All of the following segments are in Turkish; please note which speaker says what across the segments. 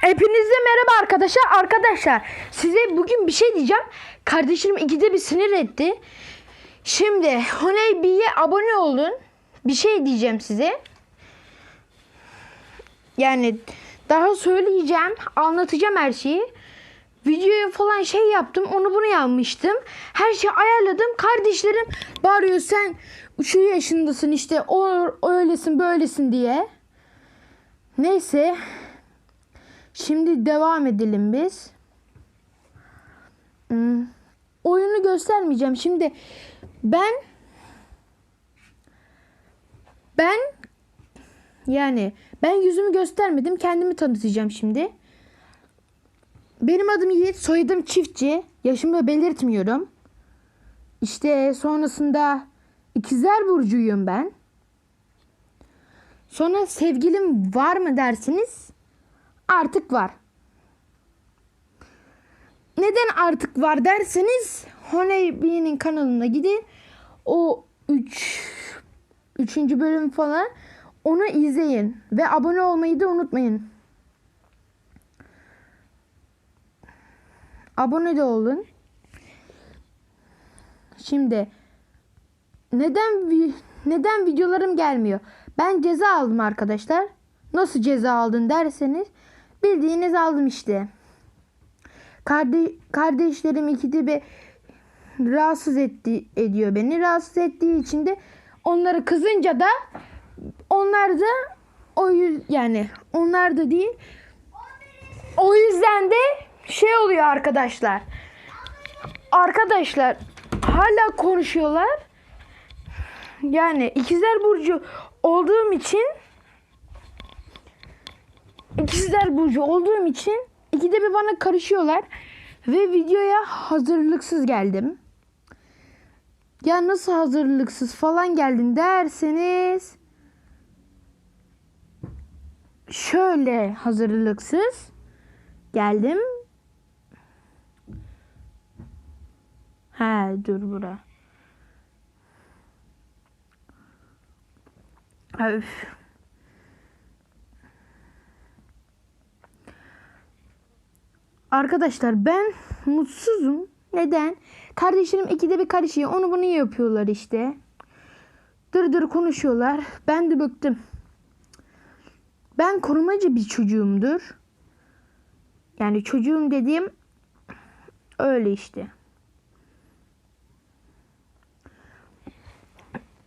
Speaker 1: Hepinize merhaba arkadaşlar. Arkadaşlar size bugün bir şey diyeceğim. Kardeşim ikide bir sinir etti. Şimdi Honeybee'ye abone olun. Bir şey diyeceğim size. Yani daha söyleyeceğim, anlatacağım her şeyi. Videoya falan şey yaptım, onu bunu yapmıştım. Her şeyi ayarladım. Kardeşlerim bağırıyor sen şu yaşındasın işte o öylesin böylesin diye. Neyse. Şimdi devam edelim biz. Hmm. Oyunu göstermeyeceğim. Şimdi ben ben yani ben yüzümü göstermedim. Kendimi tanıtacağım şimdi. Benim adım Yiğit, soyadım Çiftçi. Yaşımı belirtmiyorum. İşte sonrasında ikizler burcuyum ben. Sonra sevgilim var mı dersiniz? Artık var. Neden artık var derseniz Honeybee'nin kanalına gidin. O 3 3. bölüm falan onu izleyin ve abone olmayı da unutmayın. Abone de olun. Şimdi neden neden videolarım gelmiyor? Ben ceza aldım arkadaşlar. Nasıl ceza aldın derseniz bildiğiniz aldım işte. Karde kardeşlerim ikide bir rahatsız etti ediyor beni. Rahatsız ettiği için de onları kızınca da onlar da o yani onlar da değil. O yüzden de şey oluyor arkadaşlar. Arkadaşlar hala konuşuyorlar. Yani ikizler burcu olduğum için ikizler burcu olduğum için ikide bir bana karışıyorlar ve videoya hazırlıksız geldim. Ya nasıl hazırlıksız falan geldin derseniz şöyle hazırlıksız geldim. He dur bura. Öf. Arkadaşlar ben mutsuzum. Neden? Kardeşlerim ikide bir karışıyor. Onu bunu yapıyorlar işte. Dır dır konuşuyorlar. Ben de bıktım. Ben korumacı bir çocuğumdur. Yani çocuğum dediğim öyle işte.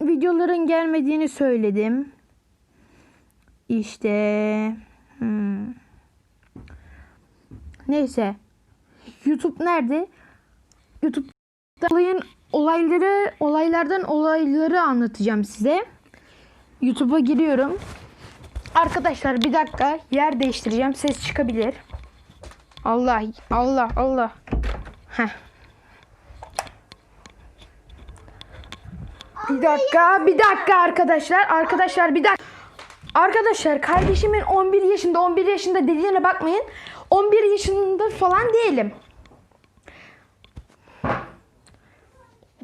Speaker 1: Videoların gelmediğini söyledim. İşte hmm. Neyse. YouTube nerede? YouTube'da olayın olayları olaylardan olayları anlatacağım size. YouTube'a giriyorum. Arkadaşlar bir dakika yer değiştireceğim. Ses çıkabilir. Allah Allah Allah. Heh. Bir dakika, bir dakika arkadaşlar. Arkadaşlar bir dakika. Arkadaşlar kardeşimin 11 yaşında 11 yaşında dediğine bakmayın. 11 yaşında falan değilim.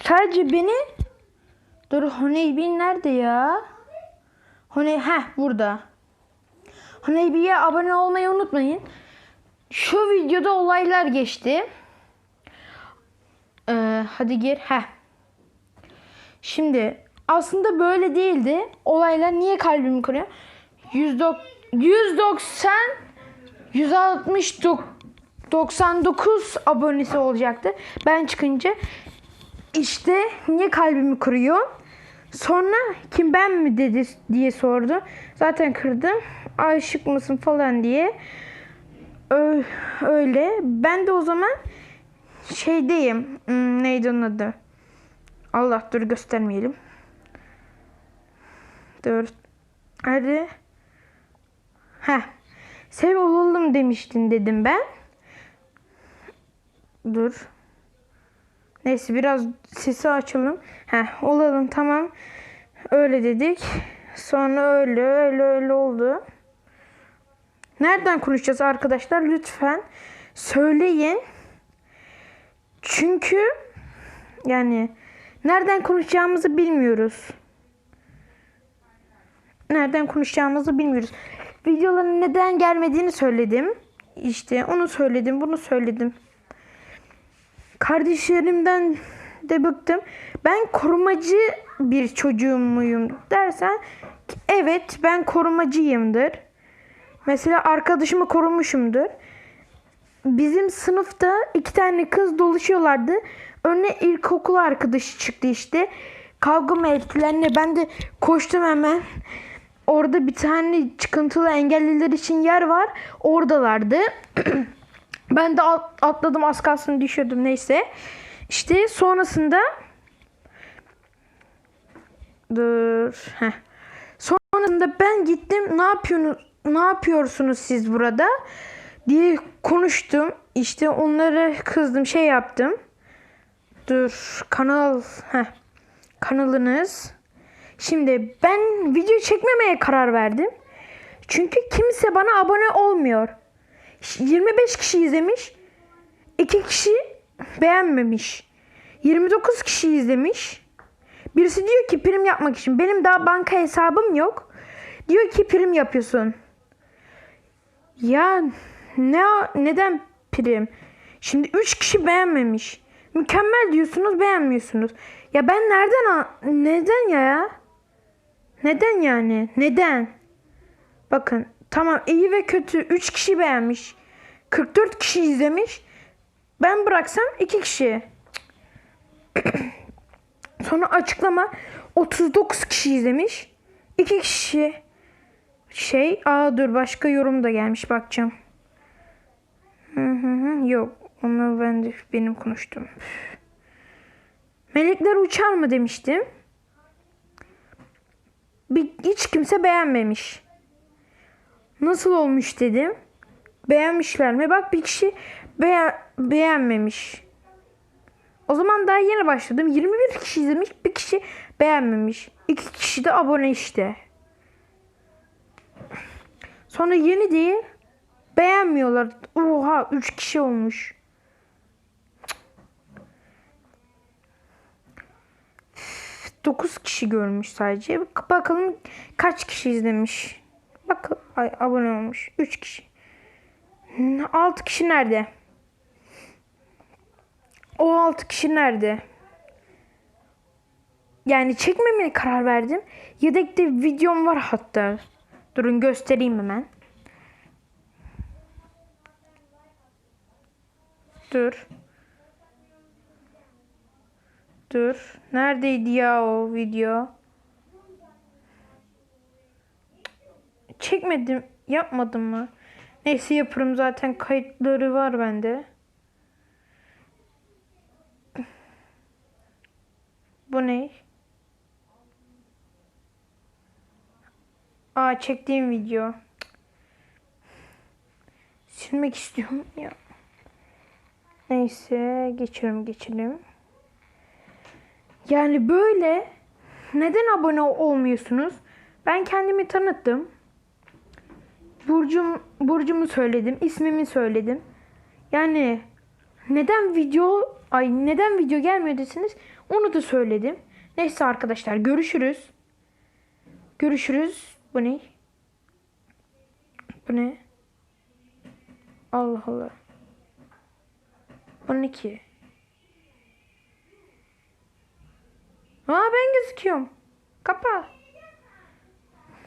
Speaker 1: Sadece beni Dur Honeybin nerede ya? Honey heh burada. Honeybi'ye abone olmayı unutmayın. Şu videoda olaylar geçti. Ee, hadi gir. Heh. Şimdi aslında böyle değildi. Olaylar niye kalbimi kırıyor? 190 160 99 abonesi olacaktı. Ben çıkınca işte niye kalbimi kırıyor? Sonra kim ben mi dedi diye sordu. Zaten kırdım. Aşık mısın falan diye. Öyle. Ben de o zaman şeydeyim. Hmm, neydi onun adı? Allah dur göstermeyelim. Dur. Hadi. Heh. Sev olalım demiştin dedim ben. Dur. Neyse biraz sesi açalım. Heh olalım tamam. Öyle dedik. Sonra öyle öyle öyle oldu. Nereden konuşacağız arkadaşlar? Lütfen söyleyin. Çünkü yani nereden konuşacağımızı bilmiyoruz. Nereden konuşacağımızı bilmiyoruz. Videoların neden gelmediğini söyledim. işte onu söyledim, bunu söyledim. Kardeşlerimden de bıktım. Ben korumacı bir çocuğum muyum dersen evet ben korumacıyımdır. Mesela arkadaşımı korumuşumdur. Bizim sınıfta iki tane kız doluşuyorlardı. Önüne ilkokul arkadaşı çıktı işte. Kavga mı ettiler ne? Ben de koştum hemen. Orada bir tane çıkıntılı engelliler için yer var. Oradalardı. ben de at- atladım az kalsın düşüyordum neyse. İşte sonrasında dur. Heh. Sonrasında ben gittim. Ne yapıyorsunuz? Ne yapıyorsunuz siz burada? diye konuştum. İşte onlara kızdım, şey yaptım. Dur, kanal, heh. Kanalınız. Şimdi ben video çekmemeye karar verdim. Çünkü kimse bana abone olmuyor. 25 kişi izlemiş. 2 kişi beğenmemiş. 29 kişi izlemiş. Birisi diyor ki prim yapmak için. Benim daha banka hesabım yok. Diyor ki prim yapıyorsun. Ya ne neden prim? Şimdi 3 kişi beğenmemiş. Mükemmel diyorsunuz beğenmiyorsunuz. Ya ben nereden neden ya? Neden yani? Neden? Bakın tamam iyi ve kötü 3 kişi beğenmiş. 44 kişi izlemiş. Ben bıraksam 2 kişi. Sonra açıklama 39 kişi izlemiş. 2 kişi şey aa dur başka yorum da gelmiş bakacağım. Hı hı hı yok onu ben de benim konuştum. Melekler uçar mı demiştim. Bir, hiç kimse beğenmemiş. Nasıl olmuş dedim. Beğenmişler mi? Bak bir kişi beğen, beğenmemiş. O zaman daha yeni başladım. 21 kişi izlemiş, bir kişi beğenmemiş. İki kişi de abone işte. Sonra yeni değil. Beğenmiyorlar. Oha 3 kişi olmuş. 9 kişi görmüş sadece. Bak- Bakalım kaç kişi izlemiş. Bak ay, abone olmuş. 3 kişi. 6 kişi nerede? O 6 kişi nerede? Yani çekmemeye karar verdim. Yedekte videom var hatta. Durun göstereyim hemen. Dur. Dur. Neredeydi ya o video? Çekmedim. Yapmadım mı? Neyse yaparım zaten kayıtları var bende. Bu ne? Aa çektiğim video. Silmek istiyorum ya. Neyse geçelim geçelim. Yani böyle neden abone olmuyorsunuz? Ben kendimi tanıttım. Burcum burcumu söyledim, ismimi söyledim. Yani neden video ay neden video gelmiyor desiniz onu da söyledim. Neyse arkadaşlar görüşürüz. Görüşürüz. Bu ne? Bu ne? Allah Allah. Bu ne ki? Aa ben gözüküyorum. Kapa.